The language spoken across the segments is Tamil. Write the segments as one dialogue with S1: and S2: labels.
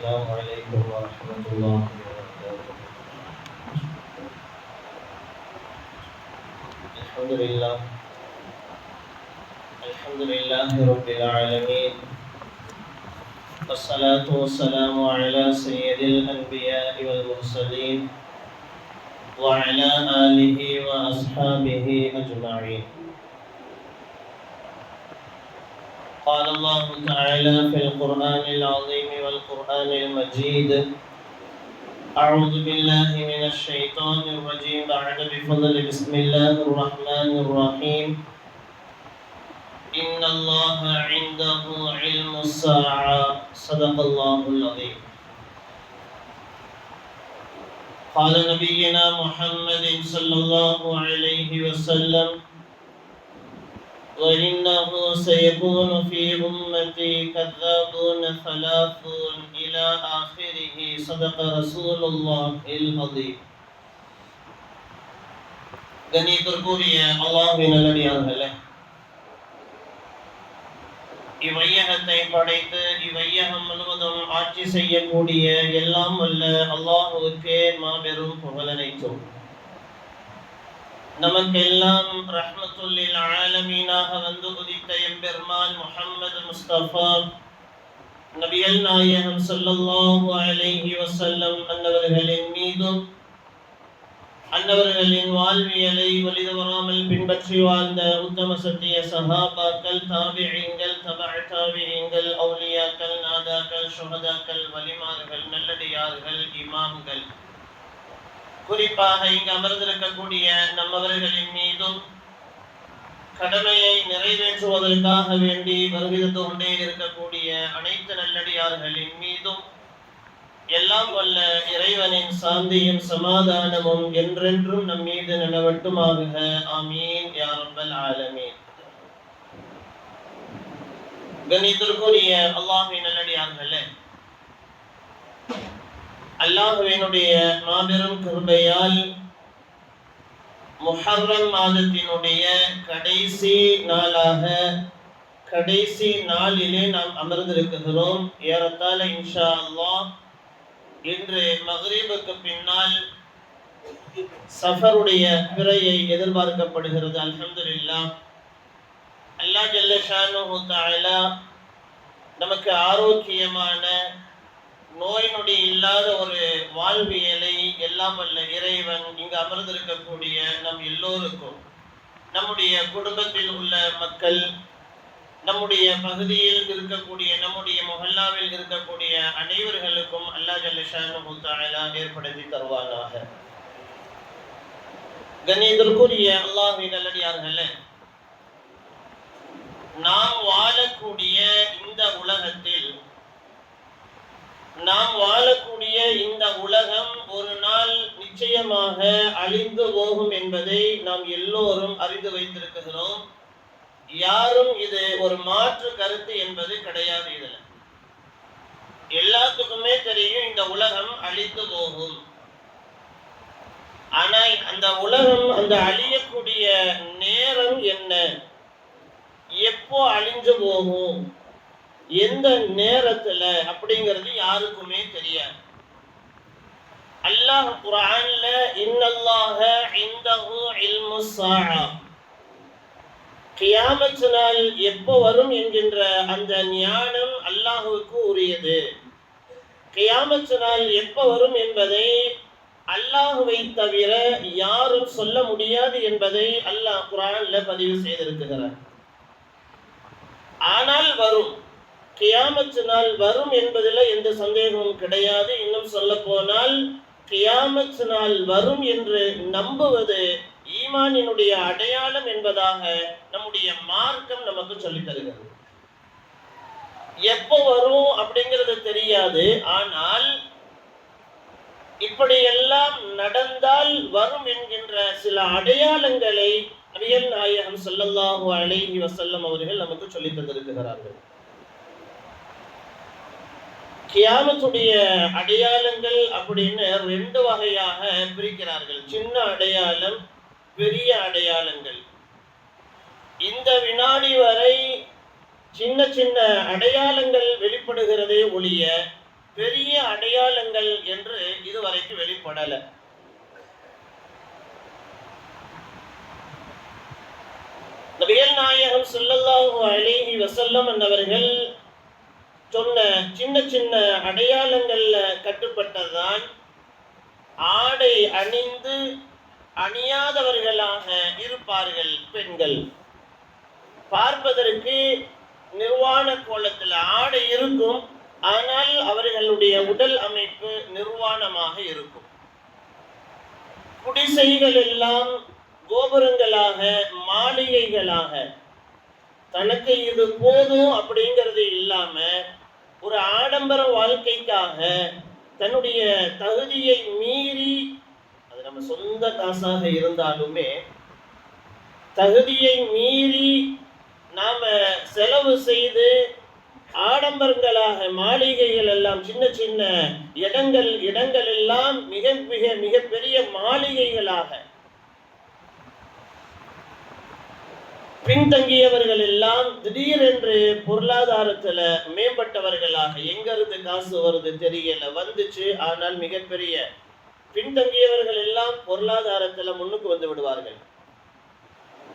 S1: السلام عليكم ورحمة الله وبركاته. الحمد لله. الحمد لله رب العالمين. والصلاة والسلام على سيد الأنبياء والمرسلين وعلى آله وأصحابه أجمعين. قال الله تعالى في القرآن العظيم والقرآن المجيد أعوذ بالله من الشيطان الرجيم. بعد بفضل بسم الله الرحمن الرحيم. إن الله عنده علم الساعة. صدق الله العظيم. قال نبينا محمد صلى الله عليه وسلم وإنه سيكون في أمتي كذابون ثلاثون إلى آخره صدق رسول الله العظيم கணித்திற்குரிய அல்லாஹின் நல்லடியார்களே இவ்வையகத்தை படைத்து இவ்வையகம் முழுவதும் ஆட்சி செய்யக்கூடிய எல்லாம் வல்ல அல்லாஹுவுக்கே மாபெரும் புகழனைத்தோம் நமக்கெல்லாம் ரஹ்மத்துல்லில் ஆலமீனாக வந்து உதித்த எம்பெருமான் முஹம்மது முஸ்தபா நபியல் நாயகம் ஸல்லல்லாஹு அலைஹி வஸல்லம் அன்னவர்களின் மீதும் அன்னவர்களின் வாழ்வியலை வலிதவராமல் பின்பற்றி வாழ்ந்த உத்தம சத்திய சஹாபாக்கள் தாபியங்கள் தபா தாபியங்கள் அவுலியாக்கள் நாதாக்கள் சுஹதாக்கள் வலிமார்கள் நல்லடியார்கள் இமாம்கள் குறிப்பாக இங்கு அமர்ந்திருக்கக்கூடிய நம்மவர்களின் மீதும் கடமையை நிறைவேற்றுவதற்காக வேண்டி வருகிறது கொண்டே இருக்கக்கூடிய அனைத்து நல்லடியார்களின் மீதும் எல்லாம் வல்ல இறைவனின் சாந்தியும் சமாதானமும் என்றென்றும் நம் மீது நிலவட்டுமாக ஆமீன். யாரும்பல் ஆலமீன். கணித்திற்குரிய அல்லாஹின் நல்லடியார்களே அல்லாஹுவினுடைய மாபெரும் கிருபையால் முஹர்ரம் மாதத்தினுடைய கடைசி நாளாக கடைசி நாளிலே நாம் அமர்ந்திருக்கிறோம். ஏறத்தாழ இன்ஷா அல்லா இன்று மகரீபுக்கு பின்னால் சஃபருடைய பிறையை எதிர்பார்க்கப்படுகிறது. அல்ஹம்துலில்லாஹ். அல்லாஹ் ஜல்ல ஷானுஹு தஆலா நமக்கு ஆரோக்கியமான நோய் நொடி இல்லாத ஒரு வாழ்வியலை எல்லாம் அல்ல இறைவன் இங்கு அமர்ந்திருக்கக்கூடிய நம் எல்லோருக்கும் நம்முடைய குடும்பத்தில் உள்ள மக்கள் நம்முடைய பகுதியில் இருக்கக்கூடிய நம்முடைய மொஹல்லாவில் இருக்கக்கூடிய அனைவர்களுக்கும் அல்லா ஜல்லிஷானு ஏற்படுத்தி தருவானாக. கண்ணியத்திற்குரிய அல்லாஹின் நல்லடியார்களே நாம் வாழக்கூடிய இந்த உலகத்தில் நாம் வாழக்கூடிய இந்த உலகம் ஒரு நாள் நிச்சயமாக அழிந்து போகும் என்பதை நாம் எல்லோரும் அறிந்து வைத்திருக்கிறோம். யாரும் இது ஒரு மாற்று கருத்து என்பது கிடையாது இதுல. எல்லாத்துக்குமே தெரியும் இந்த உலகம் அழிந்து போகும். ஆனா அந்த உலகம் அந்த அழியக்கூடிய நேரம் என்ன? எப்போ அழிஞ்சு போகும்? எந்த நேரத்துல அப்படிங்கிறது யாருக்குமே தெரியாது. அல்லாஹ் குரான்ல இன்னல்லாஹ இந்தஹு இல்மு ஸாஆ கியாமத் நாள் எப்போ வரும் என்கின்ற அந்த ஞானம் அல்லாஹுவுக்கு உரியது. கியாமத் நாள் எப்போ வரும் என்பதை அல்லாஹுவை தவிர யாரும் சொல்ல முடியாது என்பதை அல்லாஹ் குரான்ல பதிவு செய்திருக்கிறார். ஆனால் வரும். கியாமத்து நாள் வரும் என்பதில் எந்த சந்தேகமும் கிடையாது. இன்னும் சொல்ல போனால் கியாமத்து நாள் வரும் என்று நம்புவது ஈமானினுடைய அடையாளம் என்பதாக நம்முடைய மார்க்கம் நமக்கு சொல்லித் தருகிறது. எப்போ வரும் அப்படிங்கிறது தெரியாது. ஆனால் இப்படியெல்லாம் நடந்தால் வரும் என்கின்ற சில அடையாளங்களை அரியல் நாயகம் சொல்லல்லாஹு அலைஹி வசல்லம் அவர்கள் நமக்கு சொல்லி தந்திருக்கிறார்கள். கியாமத்துடைய அடையாளங்கள் அப்படின்னு ரெண்டு வகையாக பிரிக்கிறார்கள். சின்ன அடையாளம் பெரிய அடையாளங்கள். இந்த வினாடி வரை சின்ன சின்ன அடையாளங்கள் வெளிப்படுகிறதே ஒழிய பெரிய அடையாளங்கள் என்று இதுவரைக்கும் வெளிப்படல. நபிகள் நாயகம் சொல்லல்லாஹு அலேஹி வசல்லம் என்பவர்கள் சொன்ன சின்ன சின்ன அடையாளங்களில் கட்டுப்பட்டதுதான் ஆடை அணிந்து அணியாதவர்களாக இருப்பார்கள் பெண்கள். பார்ப்பதற்கு நிர்வாண கோலத்தில் ஆடை இருக்கும் ஆனால் அவர்களுடைய உடல் அமைப்பு நிர்வாணமாக இருக்கும். குடிசைகள் எல்லாம் கோபுரங்களாக மாளிகைகளாக. தனக்கு இது போதும் அப்படிங்கிறது இல்லாமல் ஒரு ஆடம்பர வாழ்க்கைக்காக தன்னுடைய தகுதியை மீறி அது நம்ம சொந்த காசாக இருந்தாலுமே தகுதியை மீறி நாம செலவு செய்து ஆடம்பரங்களாக மாளிகைகள் எல்லாம் சின்ன சின்ன இடங்கள் இடங்கள் எல்லாம் மிக மிக மிகப்பெரிய மாளிகைகளாக பின்தங்கியவர்கள் எல்லாம் திடீரென்று பொருளாதாரத்துல மேம்பட்டவர்களாக எங்க இருந்து காசு வருது தெரியல வந்துச்சு. ஆனால் மிகப்பெரிய பின்தங்கியவர்கள் எல்லாம் பொருளாதாரத்துல முன்னுக்கு வந்து விடுவார்கள்.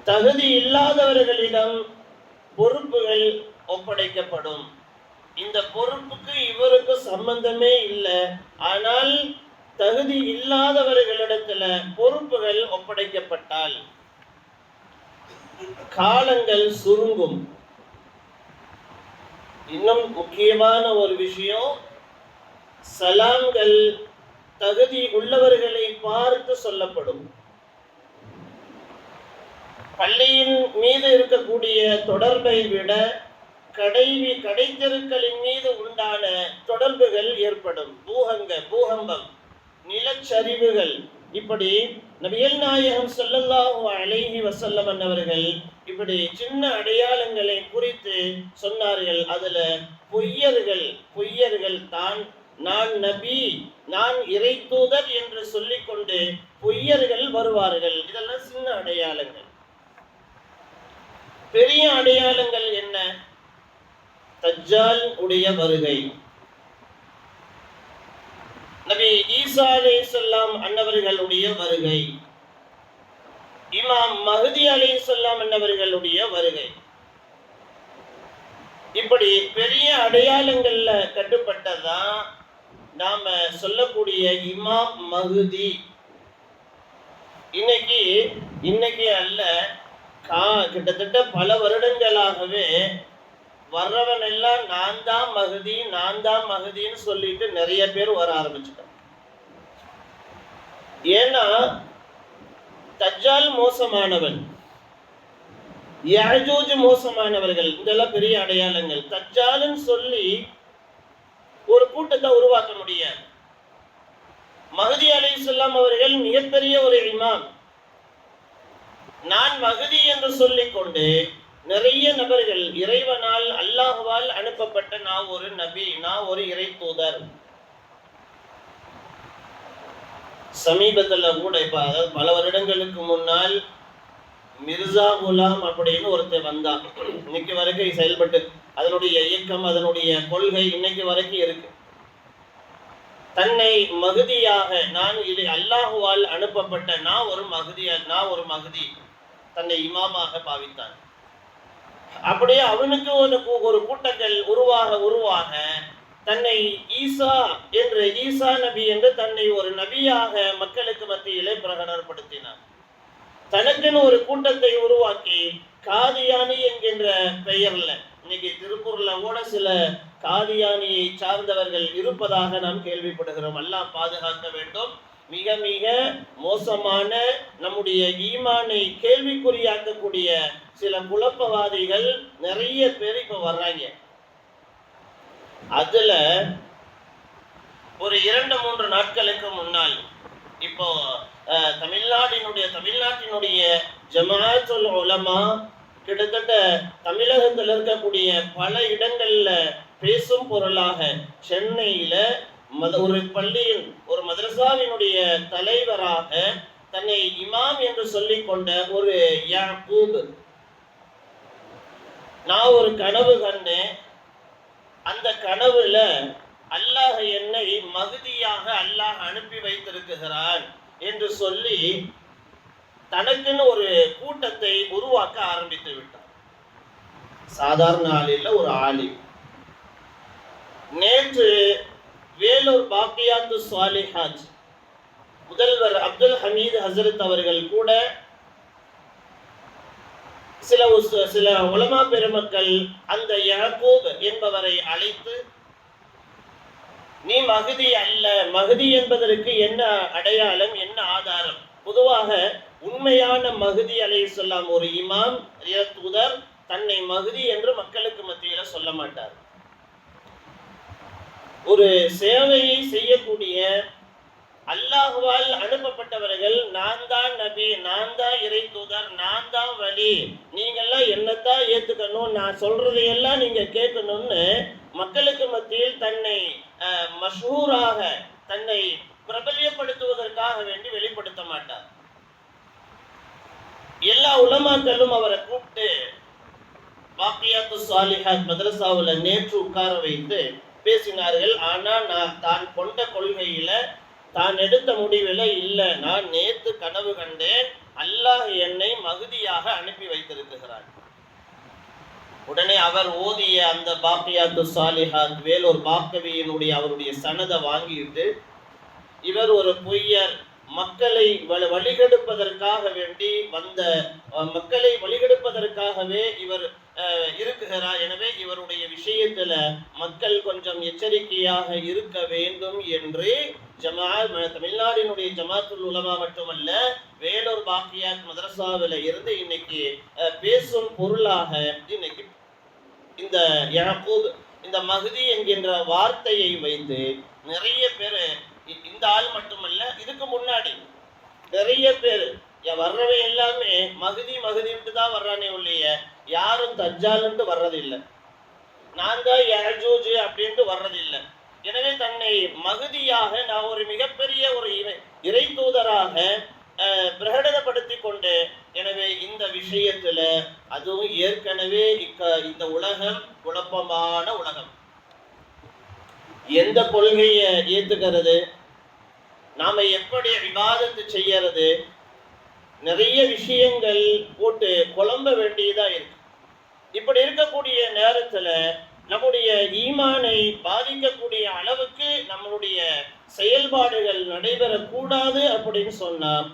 S1: தகுதி இல்லாதவர்களிடம் பொறுப்புகள் ஒப்படைக்கப்படும். இந்த பொறுப்புக்கு இவருக்கு சம்பந்தமே இல்லை. ஆனால் தகுதி இல்லாதவர்களிடத்துல பொறுப்புகள் ஒப்படைக்கப்பட்டால் காலங்கள் சுருங்கும். இன்னும் முக்கியமான ஒரு விஷயம் சலாம்கள் தகுதி உள்ளவர்களை பார்த்து சொல்லப்படும். பள்ளியின் மீது இருக்கக்கூடிய தொடர்பை விட கடைவி கடைத்தெருக்களின் மீது உண்டான தொடர்புகள் ஏற்படும். பூகங்க பூகம்பம் நிலச்சரிவுகள் இப்படி நபியல் நாயகம் ஸல்லல்லாஹு அலைஹி வசல்லமன் அவர்கள் இப்படி சின்ன அடையாளங்களை குறித்து சொன்னார்கள். அதுல பொய்யர்கள் பொய்யர்கள் தான் நான் நபி நான் இறை தூதர் என்று சொல்லிக்கொண்டு பொய்யர்கள் வருவார்கள். இதெல்லாம் சின்ன அடையாளங்கள். பெரிய அடையாளங்கள் என்ன? தஜ்ஜால் உடைய வருகை. நபி ஈசா சொல்லாம் அன்னவர்களுடைய வருகை. இமாம் மஹதி சொல்லாம் அன்னவர்களுடைய வருகை. இப்படி பெரிய அடையாளங்கள்ல கட்டுப்பட்டதான் நாம சொல்லக்கூடிய இமாம் மகுதி இன்னைக்கு இன்னைக்கு அல்ல கா கிட்டத்தட்ட பல வருடங்களாகவே வர்றவன் எல்லாம் நான் தான் மகுதி நான் தான் மகுதின்னு சொல்லிட்டு நிறைய பேர் வர ஆரம்பிச்சுட்டான் ஏன்னா தஜ்ஜால் மோசமானவன் யாஜூஜ் மோசமானவர்கள் இதெல்லாம் பெரிய அடையாளங்கள். தஜ்ஜால்னு சொல்லி ஒரு கூட்டத்தை உருவாக்க முடியாது. மகதி அலைஹிஸ்ஸலாம் அவர்கள் மிகப்பெரிய ஒரு இமாம். நான் மகதி என்று சொல்லிக்கொண்டு நிறைய நபர்கள் இறைவனால் அல்லாஹுவால் அனுப்பப்பட்ட நான் ஒரு நபி நான் ஒரு இறை தூதர். சமீபத்தில் கூட இப்போ அதாவது பல வருடங்களுக்கு முன்னால் மிர்சா குலாம் அப்படின்னு ஒருத்தர் வந்தான். இன்னைக்கு வரைக்கும் செயல்பட்டு அதனுடைய இயக்கம் அதனுடைய கொள்கை இன்னைக்கு வரைக்கும் இருக்கு. தன்னை மகுதியாக நான் இது அல்லாஹுவால் அனுப்பப்பட்ட நான் ஒரு மகுதியால் நான் ஒரு மகுதி தன்னை இமாமாக பாவித்தான். அப்படியே அவனுக்கு ஒரு ஒரு கூட்டங்கள் உருவாக உருவாக தன்னை ஈசா என்று ஈசா நபி என்று தன்னை ஒரு நபியாக மக்களுக்கு மத்தியிலே பிரகடனப்படுத்தினார். தனக்குன்னு ஒரு கூட்டத்தை உருவாக்கி காதியானி என்கின்ற பெயர்ல இன்னைக்கு திருப்பூர்ல கூட சில காதியானியை சார்ந்தவர்கள் இருப்பதாக நாம் கேள்விப்படுகிறோம். எல்லாம் பாதுகாக்க வேண்டும். மிக மிக மோசமான நம்முடைய ஈமானை கேள்விக்குறியாக்கக்கூடிய சில குழப்பவாதிகள் நிறைய பேர் இப்ப வர்றாங்க. அதில் ஒரு இரண்டு மூன்று நாட்களுக்கு முன்னால் இப்போ அஹ், தமிழ்நாட்டினுடைய தமிழ்நாட்டினுடைய ஜமாஅத்துல் உலமா கிட்டத்தட்ட தமிழகத்தில் இருக்கக்கூடிய பல இடங்களில் பேசும் பொருளாக சென்னையில் மத ஒரு பள்ளியின் ஒரு மதரசாவினுடைய தலைவராக தன்னை இமாம் என்று சொல்லி கொண்ட ஒரு யாக்கூப். நான் ஒரு கனவு கண்டேன். அந்த கனவுல அல்லாஹ் என்னை மகுதியாக அல்லாஹ் அனுப்பி வைத்திருக்கிறான் என்று சொல்லி தனக்குன்னு ஒரு கூட்டத்தை உருவாக்க ஆரம்பித்து விட்டார் சாதாரண ஆளில் ஒரு ஆளி. நேற்று வேலூர் பாக்கியாத்து சுவாலிஹாஜ் முதல்வர் அப்துல் ஹமீது ஹசரத் அவர்கள் கூட சில சில உலமா பெருமக்கள் அந்த யாக்கூப் என்பவரை அழைத்து நீ மகுதி அல்ல மகுதி என்பதற்கு என்ன அடையாளம் என்ன ஆதாரம்? பொதுவாக உண்மையான மகுதி அலை சொல்லாம் ஒரு இமாம் தூதர் தன்னை மகுதி என்று மக்களுக்கு மத்தியில சொல்ல மாட்டார். ஒரு சேவையை செய்யக்கூடிய அல்லாஹுவால் அனுப்பப்பட்டவர்கள் நான் தான் நபி நான் தான் இறை தூதர் நான் தான் வழி நீங்கெல்லாம் என்னத்தான் ஏத்துக்கணும் நான் சொல்றதையெல்லாம் நீங்க கேட்கணும்னு மக்களுக்கு மத்தியில் தன்னை மஷூராக தன்னை பிரபல்யப்படுத்துவதற்காக வேண்டி வெளிப்படுத்த மாட்டார். எல்லா உலமாக்களும் அவரை கூப்பிட்டு வாக்கியாத்து சாலிஹாத் மதரசாவில் நேற்று உட்கார வைத்து பேசினார்கள். ஆனா நான் தான் கொண்ட கொள்கையில தான் எடுத்த முடிவில் இல்லை. நான் நேத்து கனவு கண்டேன். அல்லாஹ் என்னை மகுதியாக அனுப்பி வைத்திருக்கிறார். உடனே அவர் ஓதிய அந்த பாக்கியாத்து சாலிஹாத் வேலூர் பாக்கவியினுடைய அவருடைய சனதை வாங்கிட்டு இவர் ஒரு பொய்யர். மக்களை வழிகெடுப்பதற்காக வேண்டி வந்த மக்களை வழிகெடுப்பதற்காகவே இவர் இருக்குகிறார். எனவே இவருடைய விஷயத்துல மக்கள் கொஞ்சம் எச்சரிக்கையாக இருக்க வேண்டும் என்று ஜமா தமிழ்நாடினுடைய ஜமாத்துல் உலமா மட்டுமல்ல வேலூர் பாக்கியாத் மதரசாவில இருந்து இன்னைக்கு பேசும் பொருளாக இன்னைக்கு இந்த யாக்கூப் இந்த மகுதி என்கின்ற வார்த்தையை வைத்து நிறைய பேர் இந்த ஆள் மட்டுமல்ல இதுக்கு முன்னாடி நிறைய பேர் வர்றவை எல்லாமே மகுதி மகுதின்ட்டு தான் வர்றானே ஒழிய யாரும் தஜ்ஜாலுன்ட்டு வர்றதில்லை. நான் தான் யாஜூஜ் அப்படின்ட்டு வர்றதில்லை. எனவே தன்னை மகுதியாக நான் ஒரு மிகப்பெரிய ஒரு இறை தூதராக பிரகடனப்படுத்தி கொண்டு எனவே இந்த விஷயத்துல அதுவும் ஏற்கனவே இக்க இந்த உலகம் குழப்பமான உலகம். எந்த கொள்கையை ஏற்றுக்கிறது நாம் எப்படி விவாதத்து செய்யறது? நிறைய விஷயங்கள் போட்டு குழம்ப வேண்டியதாக இருக்கு. இப்படி இருக்கக்கூடிய நேரத்தில் நம்முடைய ஈமானை பாதிக்கக்கூடிய அளவுக்கு நம்மளுடைய செயல்பாடுகள் நடைபெறக்கூடாது அப்படின்னு சொன்னால்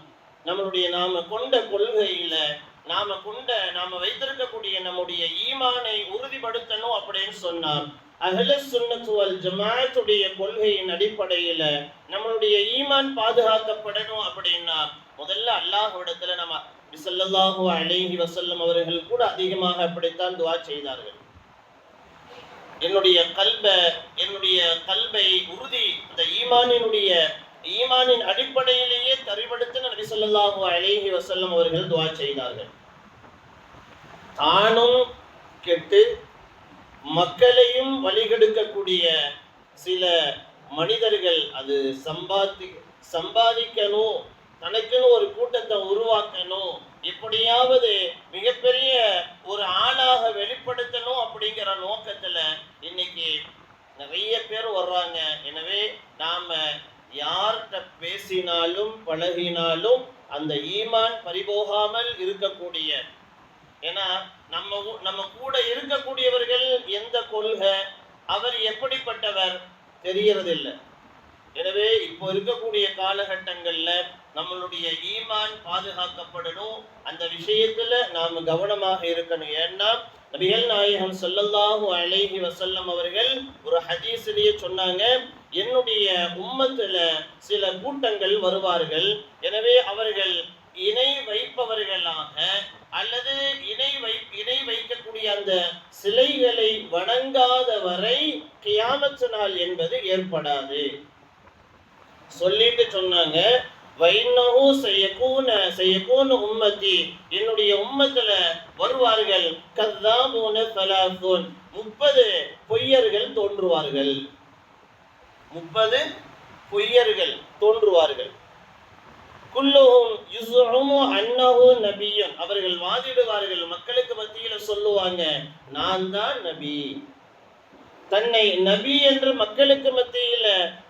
S1: நம்மளுடைய நாம் கொண்ட கொள்கையில் நாம் கொண்ட நாம் வைத்திருக்கக்கூடிய நம்முடைய ஈமானை உறுதிப்படுத்தணும் அப்படின்னு சொன்னால் அகல சுண்ணத்துவல் ஜமாத்துடைய கொள்கையின் அடிப்படையில நம்மளுடைய ஈமான் பாதுகாக்கப்படணும் அப்படின்னா முதல்ல அல்லாஹ்விடத்துல நம்ம ஸல்லல்லாஹு அலைஹி வசல்லம் அவர்கள் கூட அதிகமாக அப்படித்தான் துவா செய்தார்கள். என்னுடைய கல்பை என்னுடைய கல்வை உறுதி அந்த ஈமானினுடைய ஈமானின் அடிப்படையிலேயே தரிபடுத்து நபி ஸல்லல்லாஹு அலைஹி வஸல்லம் அவர்கள் துவா செய்தார்கள். தானும் கெட்டு மக்களையும் வழிகெடுக்கக்கூடிய சில மனிதர்கள் அது சம்பாதி சம்பாதிக்கணும் தனக்குன்னு ஒரு கூட்டத்தை உருவாக்கணும் எப்படியாவது மிகப்பெரிய ஒரு ஆளாக வெளிப்படுத்தணும் அப்படிங்கிற நோக்கத்துல இன்னைக்கு நிறைய பேர் வர்றாங்க. எனவே நாம யார்கிட்ட பேசினாலும் பழகினாலும் அந்த ஈமான் பறிபோகாமல் இருக்கக்கூடிய ஏன்னா நம்ம நம்ம கூட இருக்கக்கூடியவர்கள் எந்த கொள்கை அவர் எப்படிப்பட்டவர் தெரியறதில்லை. எனவே இப்போ இருக்கக்கூடிய காலகட்டங்கள்ல நம்மளுடைய ஈமான் பாதுகாக்கப்படணும். அந்த விஷயத்துல நாம கவனமாக இருக்கணும். ஏன்னா நபிகள் நாயகம் சொல்லல்லாஹு அலைஹி வசல்லம் அவர்கள் ஒரு ஹதீஸிலேயே சொன்னாங்க என்னுடைய உம்மத்துல சில கூட்டங்கள் வருவார்கள். எனவே அவர்கள் இணை வைப்பவர்களாக அல்லது இணை வை இணை வைக்கக்கூடிய அந்த சிலைகளை வணங்காத வரை கியாமத்து நாள் என்பது ஏற்படாது. சொல்லிட்டு சொன்னாங்க வைன்னஹு செய்யக்கூன செய்யக்கூன உம்மத்தி. என்னுடைய உம்மத்துல வருவார்கள் கத்தாபூன சலாசூன். முப்பது பொய்யர்கள் தோன்றுவார்கள். முப்பது பொய்யர்கள் தோன்றுவார்கள். குல்லுஹும் யுஸ்ஹுமு அன்னஹு நபியன். அவர்கள் வாதிடுவார்கள். மக்களுக்கு மத்தியில சொல்லுவாங்க நான் தான் நபி. தன்னை நபி என்று மக்களுக்கு மத்தியில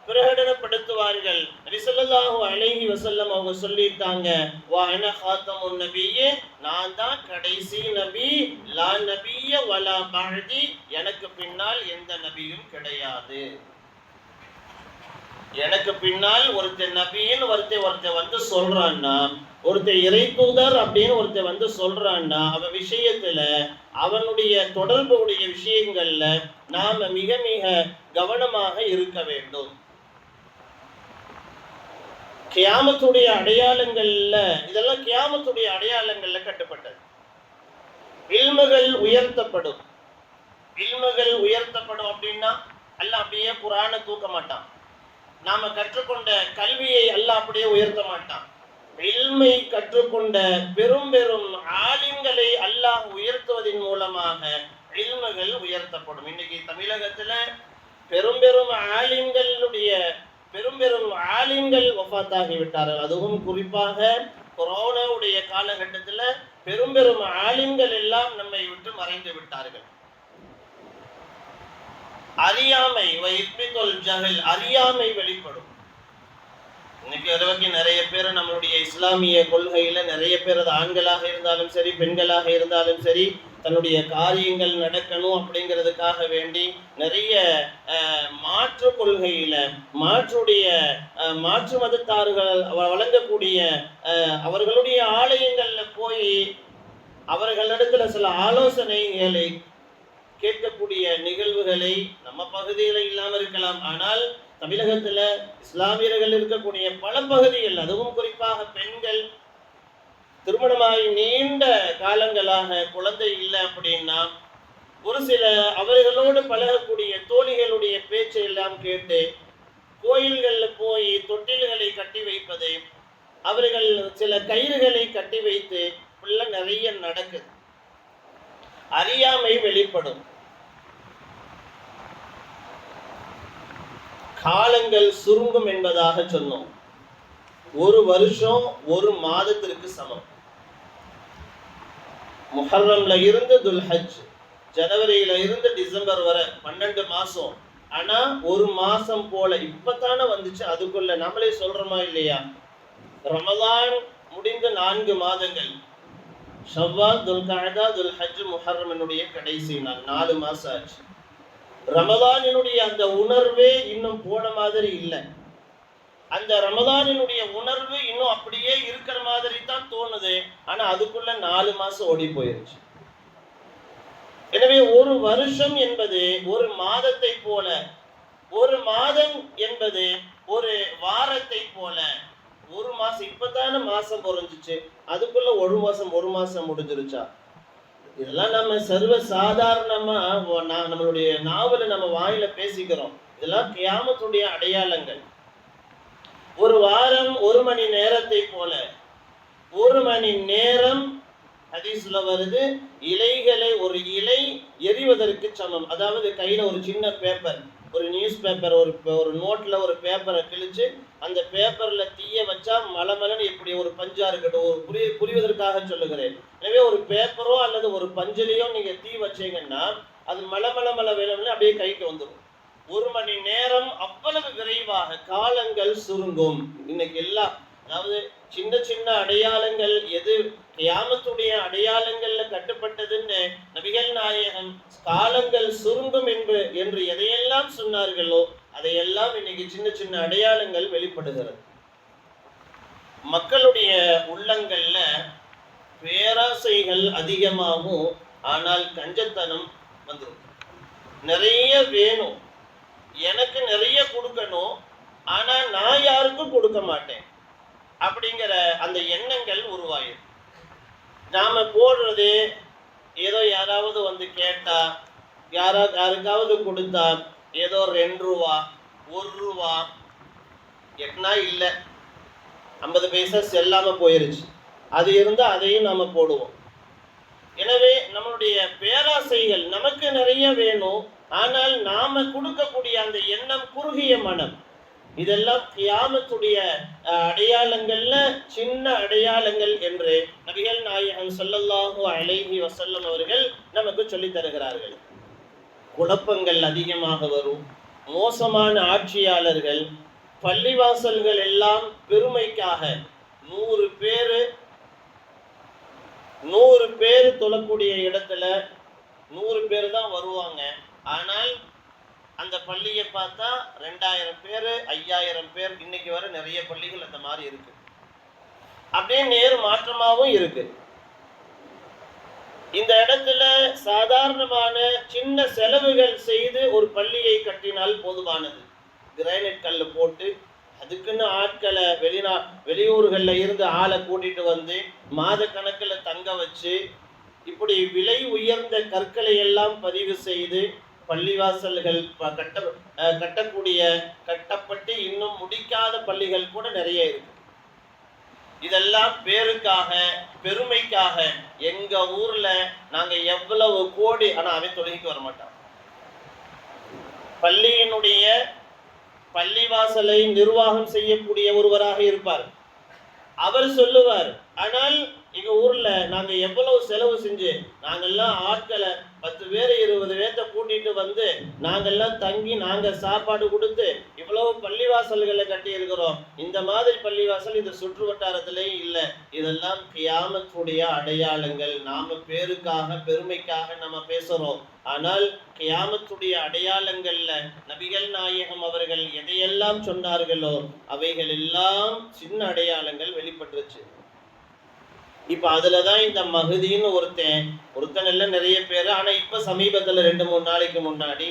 S1: பிரகடனப்படுத்துவார்கள். ரிசல்லாஹு அழகி அலைஹி அவங்க சொல்லிட்டாங்க வா அன ஹாத்தமுன் நபியே நான் தான் கடைசி நபி. லா நபிய வலா பாழ்தி எனக்கு பின்னால் எந்த நபியும் கிடையாது. எனக்கு பின்னால் ஒருத்தர் நபின்னு ஒருத்தர் ஒருத்தர் வந்து சொல்றான்னா ஒருத்தர் இறை தூதர் அப்படின்னு ஒருத்தர் வந்து சொல்றான்னா அவன் விஷயத்துல அவனுடைய தொடர்புடைய விஷயங்கள்ல நாம மிக மிக கவனமாக இருக்க வேண்டும். கியாமத்துடைய அடையாளங்கள்ல இதெல்லாம் கியாமத்துடைய அடையாளங்கள்ல கட்டுப்பட்டது. இல்முகள் உயர்த்தப்படும். இல்முகள் உயர்த்தப்படும் அப்படின்னா அல்ல அப்படியே குரானை தூக்க மாட்டான். நாம கற்றுக்கொண்ட கல்வியை அல்லா அப்படியே உயர்த்த மாட்டான். இல்மை கற்றுக்கொண்ட பெரும் பெரும் ஆலிம்களை அல்லாஹ் உயர்த்துவதன் மூலமாக இல்முகள் உயர்த்தப்படும். இன்னைக்கு தமிழகத்துல பெரும் பெரும் ஆலிம்களுடைய பெரும் பெரும் ஆலிம்கள் வஃபாத்தாகி விட்டார்கள். அதுவும் குறிப்பாக கொரோனாவுடைய காலகட்டத்துல பெரும் பெரும் ஆலிம்கள் எல்லாம் நம்மை விட்டு மறைந்து விட்டார்கள். அறியாமை ஜஹல் அறியாமை வெளிப்படும். இன்னைக்கு வரைக்கும் நிறைய பேர் நம்மளுடைய இஸ்லாமிய கொள்கையில நிறைய பேர் அது ஆண்களாக இருந்தாலும் சரி பெண்களாக இருந்தாலும் சரி தன்னுடைய காரியங்கள் நடக்கணும் அப்படிங்கிறதுக்காக வேண்டி நிறைய மாற்று கொள்கையில மாற்றுடைய மாற்று மதத்தார்கள் வழங்கக்கூடிய அவர்களுடைய ஆலயங்கள்ல போய் அவர்களிடத்துல சில ஆலோசனைகளை கேட்கக்கூடிய நிகழ்வுகளை நம்ம பகுதியில இல்லாம இருக்கலாம். ஆனால் தமிழகத்துல இஸ்லாமியர்கள் இருக்கக்கூடிய பல பகுதிகள் அதுவும் குறிப்பாக பெண்கள் திருமணமாகி நீண்ட காலங்களாக குழந்தை இல்லை அப்படின்னா ஒரு சில அவர்களோடு பழகக்கூடிய தோழிகளுடைய பேச்சை எல்லாம் கேட்டு கோயில்களில் போய் தொட்டில்களை கட்டி வைப்பது அவர்கள் சில கயிறுகளை கட்டி வைத்து உள்ள நிறைய நடக்குது. அறியாமை வெளிப்படும். காலங்கள் சுருங்கும் என்பதாக சொன்னோம். ஒரு வருஷம் ஒரு மாதத்திற்கு சமம். முஹர்ரம்ல இருந்து துல்ஹஜ் ஜனவரியில இருந்து டிசம்பர் வரை பன்னெண்டு மாசம். ஆனா ஒரு மாசம் போல இப்பதானே வந்துச்சு அதுக்குள்ள நம்மளே சொல்றோமா இல்லையா? ரமலான் முடிந்த நான்கு மாதங்கள். ஷவ்வால் துல்காதா துல்ஹஜ் முஹர்ரமனுடைய கடைசி நாள். நாலு மாசம் ஆச்சு. ரமதானினுடைய அந்த உணர்வே இன்னும் போன மாதிரி இல்லை. அந்த ரமதானினுடைய உணர்வு இன்னும் அப்படியே இருக்கிற மாதிரி தான் தோணுது. ஆனா அதுக்குள்ள நாலு மாசம் ஓடி போயிருச்சு. எனவே ஒரு வருஷம் என்பது ஒரு மாதத்தை போல ஒரு மாதம் என்பது ஒரு வாரத்தை போல ஒரு மாசம் இப்பதான மாசம் பொறிஞ்சிச்சு. அதுக்குள்ள ஒரு மாசம் ஒரு மாசம் முடிஞ்சிருச்சா? இதெல்லாம் நம்ம சர்வ சாதாரணமா நம்மளுடைய நாவல நம்ம வாயில பேசிக்கிறோம். இதெல்லாம் கியாமத்துடைய அடையாளங்கள். ஒரு வாரம் ஒரு மணி நேரத்தை போல ஒரு மணி நேரம் ஹதீஸ்ல வருது இலைகளை ஒரு இலை எரிவதற்கு சமம். அதாவது கையில ஒரு சின்ன பேப்பர் ஒரு நியூஸ் பேப்பர் ஒரு ஒரு நோட்ல ஒரு பேப்பரை கிழிச்சு அந்த பேப்பர்ல தீய வச்சா மலமலன்னு இப்படி ஒரு பஞ்சா இருக்கட்டும் ஒரு புரிய புரிவதற்காக சொல்லுகிறேன். எனவே ஒரு பேப்பரோ அல்லது ஒரு பஞ்சிலையோ நீங்க தீ வச்சீங்கன்னா அது மலமல மல வேணும்னு அப்படியே கைக்கு வந்துடும் ஒரு மணி நேரம் அவ்வளவு விரைவாக காலங்கள் சுருங்கும். இன்னைக்கு எல்லாம் அதாவது சின்ன சின்ன அடையாளங்கள் எது கியாமத்துடைய அடையாளங்கள்ல கட்டுப்பட்டதுன்னு நபிகள் நாயகம் காலங்கள் சுருங்கும் என்று என்று எதையெல்லாம் சொன்னார்களோ அதையெல்லாம் இன்னைக்கு சின்ன சின்ன அடையாளங்கள் வெளிப்படுகிறது. மக்களுடைய உள்ளங்கள்ல பேராசைகள் அதிகமாகும் ஆனால் கஞ்சத்தனம் வந்துடும் நிறைய வேணும். எனக்கு நிறைய கொடுக்கணும் ஆனா நான் யாருக்கும் கொடுக்க மாட்டேன். அப்படிங்கிற அந்த எண்ணங்கள் உருவாயிடும் நாம போடுறது ஏதோ யாராவது வந்து கேட்டா யாரா யாருக்காவது கொடுத்தா ஏதோ ரெண்டு ரூபா ஒரு ரூபா எட்னா இல்லை. ஐம்பது பைசா செல்லாம போயிருச்சு. அது இருந்தா அதையும் நாம போடுவோம். எனவே நம்மளுடைய பேராசைகள் நமக்கு நிறைய வேணும். ஆனால் நாம கொடுக்கக்கூடிய அந்த எண்ணம் குறுகிய மனம். இதெல்லாம் கியாமத்துடைய அடையாளங்கள்ல சின்ன அடையாளங்கள் என்று நபிகள் நாயகம் சொல்லல்லாஹு அலைஹி வசல்லம் அவர்கள் நமக்கு சொல்லித் தருகிறார்கள். குழப்பங்கள் அதிகமாக வரும். மோசமான ஆட்சியாளர்கள் பள்ளிவாசல்கள் எல்லாம் பெருமைக்காக நூறு பேர் நூறு பேர் தொழக்கூடிய இடத்துல நூறு பேர் தான் வருவாங்க. ஆனால் அந்த பள்ளியை பார்த்தா ரெண்டாயிரம் பேர் ஐயாயிரம் பேர் இன்னைக்கு வர நிறைய பள்ளிகள் அந்த மாதிரி இருக்கு. அப்படியே நேர் மாற்றமாகவும் இருக்கு. இந்த இடத்துல சாதாரணமான சின்ன செலவுகள் செய்து ஒரு பள்ளியை கட்டினால் போதுமானது. கிரானைட் கல் போட்டு அதுக்குன்னு ஆட்களை வெளிநா வெளியூர்களில் இருந்து ஆளை கூட்டிட்டு வந்து மாத கணக்கில் தங்க வச்சு இப்படி விலை உயர்ந்த கற்களை எல்லாம் பதிவு செய்து பள்ளிவாசல்கள் கட்ட கட்டக்கூடிய கட்டப்பட்டு இன்னும் முடிக்காத பள்ளிகள் கூட நிறைய இருக்கு. இதெல்லாம் பேருக்காக பெருமைக்காக எங்க ஊர்ல நாங்க எவ்வளவு கோடி ஆனா அவன் தொழுகைக்கு வர மாட்டான். பள்ளியினுடைய பள்ளிவாசலை நிர்வாகம் செய்யக்கூடிய ஒருவராக இருப்பார். அவர் சொல்லுவார் ஆனால் எங்க ஊர்ல நாங்க எவ்வளவு செலவு செஞ்சு நாங்கெல்லாம் ஆட்களை பத்து பேர் இருபது பேர்த்த கூட்டிட்டு வந்து நாங்கெல்லாம் தங்கி நாங்க சாப்பாடு கொடுத்து இவ்வளவு பள்ளிவாசல்களை கட்டி இருக்கிறோம் இந்த மாதிரி பள்ளிவாசல் இந்த சுற்று வட்டாரத்திலேயும் இல்லை. இதெல்லாம் கியாமத்துடைய அடையாளங்கள். நாம பேருக்காக பெருமைக்காக நம்ம பேசுறோம். ஆனால் கியாமத்துடைய அடையாளங்கள்ல நபிகள் நாயகம் அவர்கள் எதையெல்லாம் சொன்னார்களோ அவைகள் எல்லாம் சின்ன அடையாளங்கள் வெளிப்பட்டுருச்சு. இப்போ அதில் தான் இந்த மகுதின்னு ஒருத்தன் ஒருத்தன் எல்லாம் நிறைய பேர். ஆனால் இப்போ சமீபத்தில் ரெண்டு மூணு நாளைக்கு முன்னாடி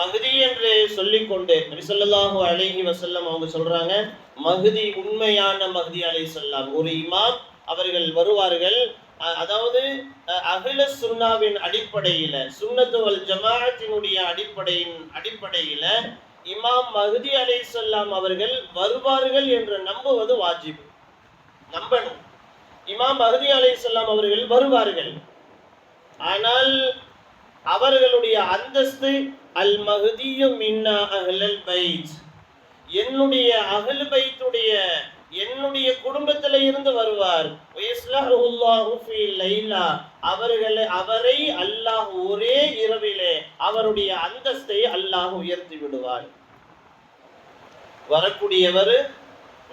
S1: மகுதி என்று சொல்லிக்கொண்டு நபிசல்லாஹு அழகி வசல்லம் அவங்க சொல்றாங்க மகுதி உண்மையான மகுதி அலை சொல்லாம் ஒரு இமாம் அவர்கள் வருவார்கள். அதாவது அகில சுன்னாவின் அடிப்படையில சுண்ணத்துவல் ஜமாத்தினுடைய அடிப்படையின் அடிப்படையில இமாம் மகுதி அலை சொல்லாம் அவர்கள் வருவார்கள் என்று நம்புவது வாஜிப். நம்பணும். இமாம் மஹதி அலைஹிஸ்ஸலாம் அவர்கள் வருவார்கள். ஆனால் அவர்களுடைய அந்தஸ்து அல் மஹதியும் மின்னா அஹ்லல் பைத். என்னுடைய அகல் பைத்துடைய என்னுடைய குடும்பத்தில இருந்து வருவார். அவர்களை அவரை அல்லாஹ் ஒரே இரவிலே அவருடைய அந்தஸ்தை அல்லாஹ் உயர்த்தி விடுவார். வரக்கூடியவர்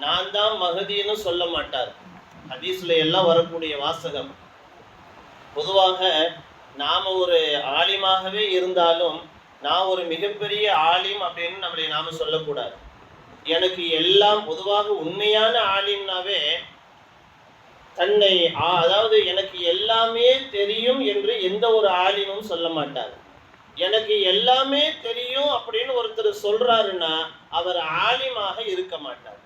S1: நான் தான் மகதின்னு சொல்ல மாட்டார். ஹதீஸ்ல எல்லாம் வரக்கூடிய வாசகம். பொதுவாக நாம ஒரு ஆலிமாகவே இருந்தாலும் நான் ஒரு மிகப்பெரிய ஆலிம் அப்படின்னு நம்மளை நாம சொல்லக்கூடாது. எனக்கு எல்லாம் பொதுவாக உண்மையான ஆலிம்னாவே தன்னை அதாவது எனக்கு எல்லாமே தெரியும் என்று எந்த ஒரு ஆலிமும் சொல்ல மாட்டார். எனக்கு எல்லாமே தெரியும் அப்படின்னு ஒருத்தர் சொல்றாருன்னா அவர் ஆலிமாக இருக்க மாட்டார்.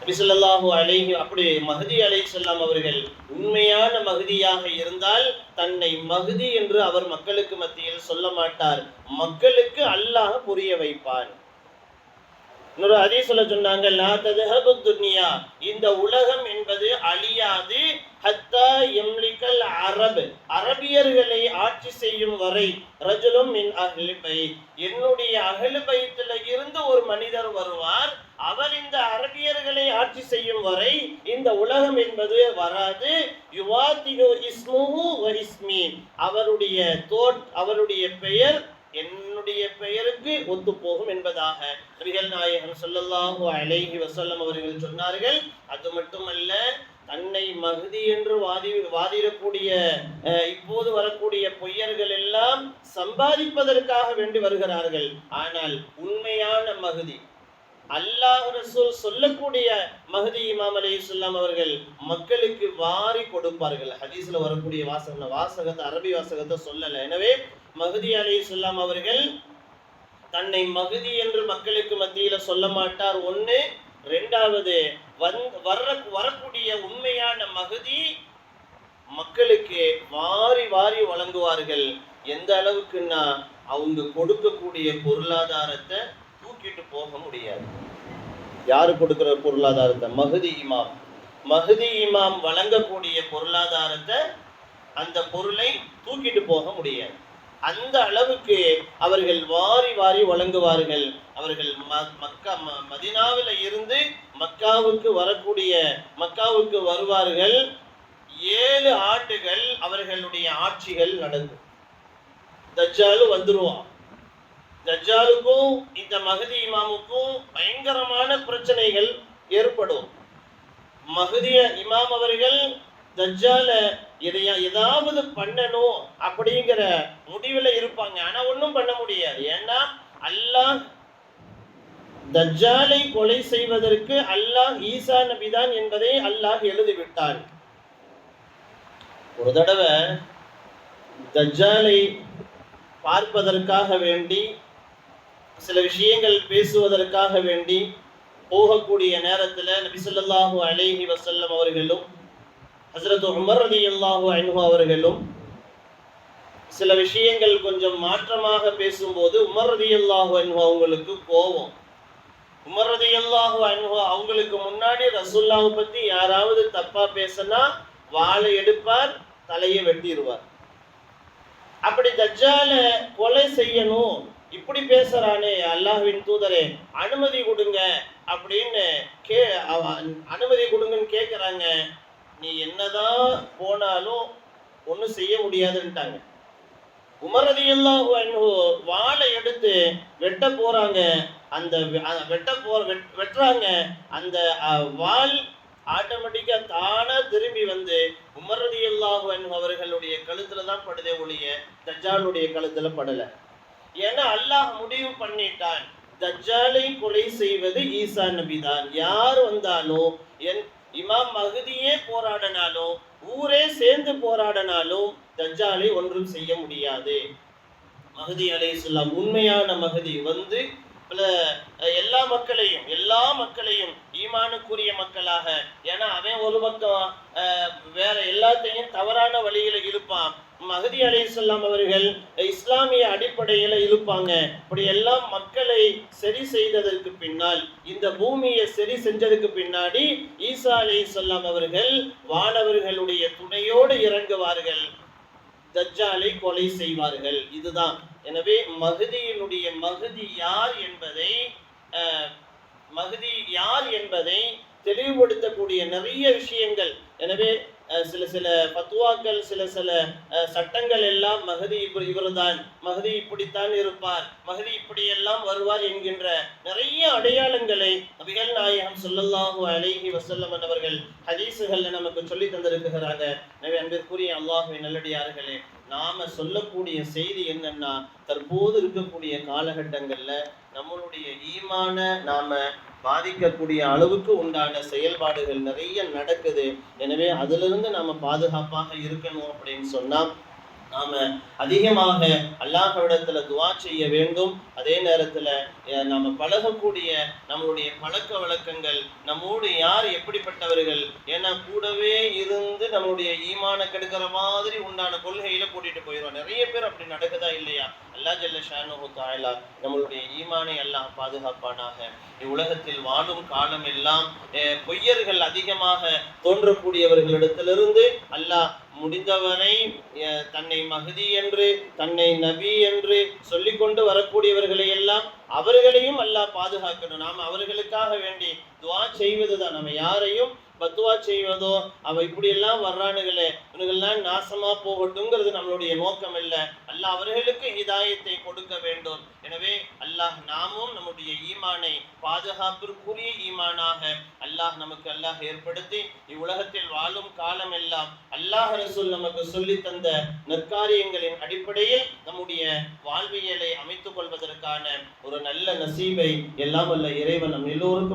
S1: நபி அலைஹி அப்படி மஹதி அலைஹிஸ்ஸலாம் அவர்கள் உண்மையான மஹதியாக இருந்தால் தன்னை மஹதி என்று அவர் மக்களுக்கு மத்தியில் சொல்ல மாட்டார். மக்களுக்கு அல்லாஹ் புரிய வைப்பான் இன்னொரு அதே சொல்ல சொன்னாங்க லா ததுஹபு இந்த உலகம் என்பது அழியாது. ஹத்தா எம்லிக்கல் அரபு. அரபியர்களை ஆட்சி செய்யும் வரை ரஜுலும் மின் அகிலுபை என்னுடைய அகிலு பைத்துல இருந்து ஒரு மனிதர் வருவார். அவர் இந்த அரபியர்களை ஆட்சி செய்யும் வரை இந்த உலகம் என்பது வராது. யுவாதிகு இஸ்முஹு வ இஸ்மி அவருடைய தோட் அவருடைய பெயர் என்னுடைய பெயருக்கு ஒத்து போகும் என்பதாக நபிகள் நாயகம் சொல்லல்லாஹு அலைஹி வசல்லம் அவர்கள் சொன்னார்கள். அது மட்டுமல்ல தன்னை மகுதி என்று வாதி வாதிடக்கூடிய அஹ், இப்போது வரக்கூடிய பொய்யர்கள் எல்லாம் சம்பாதிப்பதற்காக வேண்டி வருகிறார்கள். ஆனால் உண்மையான மகுதி அல்லாஹ் ரசூல் சொல்லக்கூடிய மஹதி இமாம் அலைஹிஸ்ஸலாம் அவர்கள் மக்களுக்கு வாரி கொடுப்பார்கள். ஹதீஸ்ல வரக்கூடிய வாசகம் வாசகத்தை அரபி வாசகத்தை சொல்லல. எனவே மஹதி அலைஹிஸ்ஸலாம் அவர்கள் தன்னை மகுதி என்று மக்களுக்கு மத்தியில சொல்ல மாட்டார். ஒன்று ரெண்டாவது வந் வர்ற வரக்கூடிய உண்மையான மகுதி மக்களுக்கு வாரி வாரி வழங்குவார்கள். எந்த அளவுக்குன்னா அவங்க கொடுக்கக்கூடிய பொருளாதாரத்தை தூக்கிட்டு போக முடியாது. யாரு கொடுக்கிற பொருளாதாரத்தை? மகுதி இமாம். மகுதி இமாம் வழங்கக்கூடிய பொருளாதாரத்தை அந்த பொருளை தூக்கிட்டு போக முடியாது. அந்த அளவுக்கு அவர்கள் வாரி வாரி வழங்குவார்கள். அவர்கள் ம- மக்கா ம- இருந்து மக்காவுக்கு வரக்கூடிய மக்காவுக்கு வருவார்கள். ஏழு ஆண்டுகள் அவர்களுடைய ஆட்சிகள் நடக்கும் தஜ்ஜாலும் வந்துருவான். தஜ்ஜாலுக்கும் இந்த மகதி இமாமுக்கும் பயங்கரமான பிரச்சனைகள் ஏற்படும். மகதிய இமாம் அவர்கள் தஜ்ஜால எதையா ஏதாவது பண்ணணும் அப்படிங்கிற முடிவுல இருப்பாங்க. ஆனா ஒன்றும் பண்ண முடியாது. ஏன்னா அல்லாஹ் தஜ்ஜாலை கொலை செய்வதற்கு அல்லாஹ் ஈசா நபிதான் என்பதை அல்லாஹ் எழுதிவிட்டான் ஒரு தடவை தஜ்ஜாலை பார்ப்பதற்காக வேண்டி சில விஷயங்கள் பேசுவதற்காக வேண்டி போகக்கூடிய நேரத்தில் நபி ஸல்லல்லாஹு அலைஹி வஸல்லம் அவர்களும் ஹஸ்ரத் உமர் ரலியல்லாஹு அன்ஹு அவர்களும் சில விஷயங்கள் கொஞ்சம் மாற்றமாக பேசும்போது உமர் ரலியல்லாஹு அன்ஹு அவங்களுக்கு கோபம். உமர் ரலியல்லாஹு அன்ஹு அவங்களுக்கு முன்னாடி ரசூல்லாவை பத்தி யாராவது தப்பா பேசினா வாளை எடுப்பார் தலையை வெட்டிடுவார் அப்படி தஜ்ஜால கொலை செய்யணும் இப்படி பேசுறானே அல்லாஹ்வின் தூதரே அனுமதி கொடுங்க அப்படின்னு கே அவ- அனுமதி கொடுங்கன்னு கேட்குறாங்க நீ என்னதான் போனாலும் ஒன்றும் செய்ய முடியாதுன்ட்டாங்க. குமரதி எல்லாம் வாழை வாளை எடுத்து வெட்ட போறாங்க. அந்த வெட்ட போற வெட்- வெட்டுறாங்க. அந்த வால் வாள் ஆட்டோமேட்டிக்கா தானா திரும்பி வந்து உமரதி ரலியல்லாஹு அவர்களுடைய கழுத்துல தான் படுதே ஒழிய தஜ்ஜாலுடைய கழுத்துல படல. ஏன்னா அல்லாஹ் முடிவு பண்ணிட்டான். தஜ்ஜாலை கொலை செய்வது ஈசா நபி தான் யார் வந்தாலும் என் இமாம் மகதியே போராடினாலும் ஊரே சேர்ந்து போராடினாலும் தஜ்ஜாலை ஒன்றும் செய்ய முடியாது. மகதி அலைஹிஸ்ஸலாம் உண்மையான மகதி வந்து பல எல்லா மக்களையும் எல்லா மக்களையும் ஈமானுக்குரிய மக்களாக ஏன்னா அவன் ஒரு பக்கம் வேற எல்லாத்தையும் தவறான வழியில இருப்பான் மகதி அலைஹிஸ்ஸலாம் அவர்கள் இஸ்லாமிய அடிப்படையில இழுப்பாங்க. இப்படி எல்லாம் மக்களை சரி செய்ததற்கு பின்னால் இந்த பூமியை சரி செஞ்சதுக்கு பின்னாடி ஈசா அலைஹிஸ்ஸலாம் அவர்கள் வானவர்களுடைய துணையோடு இறங்குவார்கள். தஜ்ஜாலை கொலை செய்வார்கள். இதுதான். எனவே மகதியினுடைய மகதி யார் என்பதை மகதி யார் என்பதை தெளிவுபடுத்தக்கூடிய நிறைய விஷயங்கள். எனவே சில சில பத்துவாக்கள் சில சில சட்டங்கள் எல்லாம் மகதி இவர் இவர்தான் மகதி இப்படித்தான் இருப்பார் மகதி இப்படியெல்லாம் வருவார் என்கின்ற நிறைய அடையாளங்களை நபிகள் நாயகம் சொல்லல்லாஹு அழகி வஸல்லம் அவர்கள் ஹதீசுகள்ல நமக்கு சொல்லி தந்திருக்கிறாங்க. எனவே அன்பிற்குரிய அல்லாஹுவை நல்லடியார்களே நாம சொல்லக்கூடிய செய்தி என்னன்னா தற்போது இருக்கக்கூடிய காலகட்டங்கள்ல நம்மளுடைய ஈமான நாம பாதிக்கக்கூடிய அளவுக்கு உண்டான செயல்பாடுகள் நிறைய நடக்குது. எனவே அதிலிருந்து நாம பாதுகாப்பாக இருக்கணும் அப்படின்னு சொன்னா நாம அதிகமாக அல்லாஹவிடத்துல துவா செய்ய வேண்டும். அதே நேரத்துல நாம பழகக்கூடிய நம்மளுடைய பழக்க வழக்கங்கள் நம்மோடு யார் எப்படிப்பட்டவர்கள் ஏன்னா கூடவே இருந்து நம்மளுடைய ஈமான கெடுக்கிற மாதிரி உண்டான கொள்கையில கூட்டிட்டு போயிடுவோம் நிறைய பேர் அப்படி நடக்குதா இல்லையா? அல்லாஹ் ஜல்ல ஷானு தாயலா நம்மளுடைய ஈமானை எல்லாம் பாதுகாப்பானாக. இவ்வுலகத்தில் வாழும் காலம் எல்லாம் பொய்யர்கள் அதிகமாக தோன்றக்கூடியவர்களிடத்திலிருந்து அல்லாஹ் முடிந்தவரை தன்னை மகதி என்று தன்னை நபி என்று சொல்லிக்கொண்டு வரக்கூடியவர்களை எல்லாம் அவர்களையும் அல்லாஹ் பாதுகாக்கணும். நாம் அவர்களுக்காக வேண்டி துவா செய்வதுதான். நம்ம யாரையும் பத்துவா செய்வதோ அவ இப்படி எல்லாம் வர்றானுங்களே இவனுங்கெல்லாம் நாசமா போகட்டுங்கிறது நம்மளுடைய நோக்கம் இல்லை அல்லாஹ் அவர்களுக்கு ஹிதாயத்தை கொடுக்க வேண்டும். எனவே அல்லாஹ் நாமும் நம்முடைய ஈமானை பாதுகாப்பிற்குரிய ஈமானாக அல்லாஹ் நமக்கு அல்லாஹ் ஏற்படுத்தி இவ்வுலகத்தில் வாழும் காலம் எல்லாம் அல்லாஹ் ரசூல் நமக்கு சொல்லி தந்த நற்காரியங்களின் அடிப்படையில் நம்முடைய வாழ்வியலை அமைத்துக் கொள்வதற்கான ஒரு நல்ல நசீபை எல்லாம் அல்ல இறைவன் நம் எல்லோருக்கும்